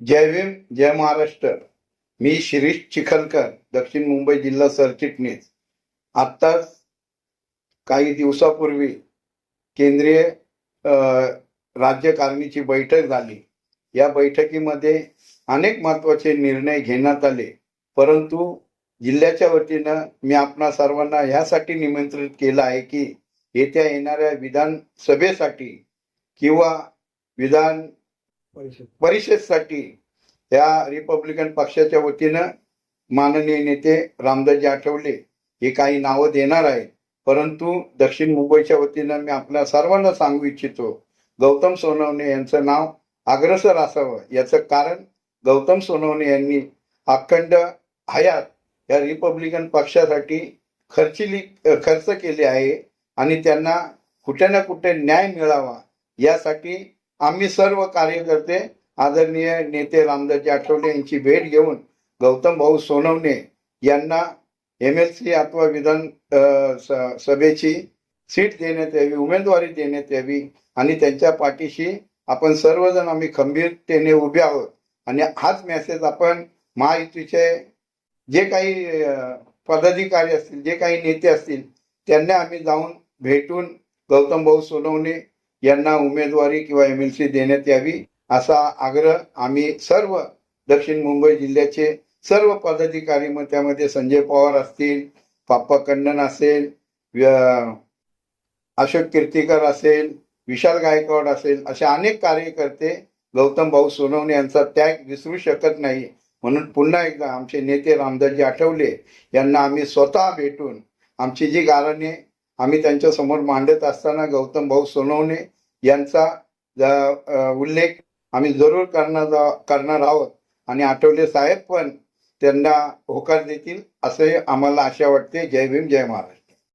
जय भीम जय महाराष्ट्र. मी शिरीष चिखलकर दक्षिण मुंबई जिल्हा सरचिटणीस. आत्ताच काही दिवसापूर्वी केंद्रीय राज्यकारणीची बैठक झाली. या बैठकीमध्ये अनेक महत्त्वाचे निर्णय घेण्यात आले. परंतु जिल्ह्याच्या वतीनं मी आपणा सर्वांना ह्यासाठी निमंत्रित केलं आहे की येत्या येणाऱ्या विधानसभेसाठी किंवा विधान परिषदसाठी या रिपब्लिकन पक्षाच्या वतीनं माननीय नेते रामदासजी आठवले हे काही नावं देणार आहेत. परंतु दक्षिण मुंबईच्या वतीनं मी आपल्या सर्वांना सांगू इच्छितो गौतम सोनवणे यांचं नाव अग्रसर असावं. याचं कारण गौतम सोनवणे यांनी अखंड हयात या रिपब्लिकन पक्षासाठी खर्चिली खर्च केले आहे आणि त्यांना कुठे ना कुठे न्याय मिळावा यासाठी आम्ही सर्व कार्यकर्ते आदरणीय नेते रामदासजी आठवले यांची भेट घेऊन गौतम भाऊ सोनवणे यांना एम एल सी अथवा विधान स- सभेची सीट देण्यात यावी उमेदवारी देण्यात यावी आणि त्यांच्या पाठीशी आपण सर्वजण आम्ही खंबीरतेने उभे आहोत. आणि हाच मेसेज आपण महायुतीचे जे काही पदाधिकारी असतील जे काही नेते असतील त्यांना आम्ही जाऊन भेटून गौतम भाऊ सोनवणे यांना उमेदवारी किंवा एम एल सी देण्यात यावी असा आग्रह आम्ही सर्व दक्षिण मुंबई जिल्ह्याचे सर्व पदाधिकारी मग त्यामध्ये संजय पवार असतील पाप्पा कन्नन असेल व्य- अशोक कीर्तीकर असेल विशाल गायकवाड असेल असे अनेक कार्यकर्ते गौतम भाऊ सोनवणे यांचा त्याग विसरू शकत नाही. म्हणून पुन्हा एकदा आमचे नेते रामदासजी आठवले यांना आम्ही स्वतः भेटून आमची जी गारणे आम्ही त्यांच्यासमोर मांडत असताना गौतम भाऊ सोनवणे यांचा उल्लेख आम्ही जरूर करणार करणार आहोत. आणि आठवले साहेब पण त्यांना होकार देतील असे आम्हाला आशा वाटते. जय भीम जय महाराष्ट्र.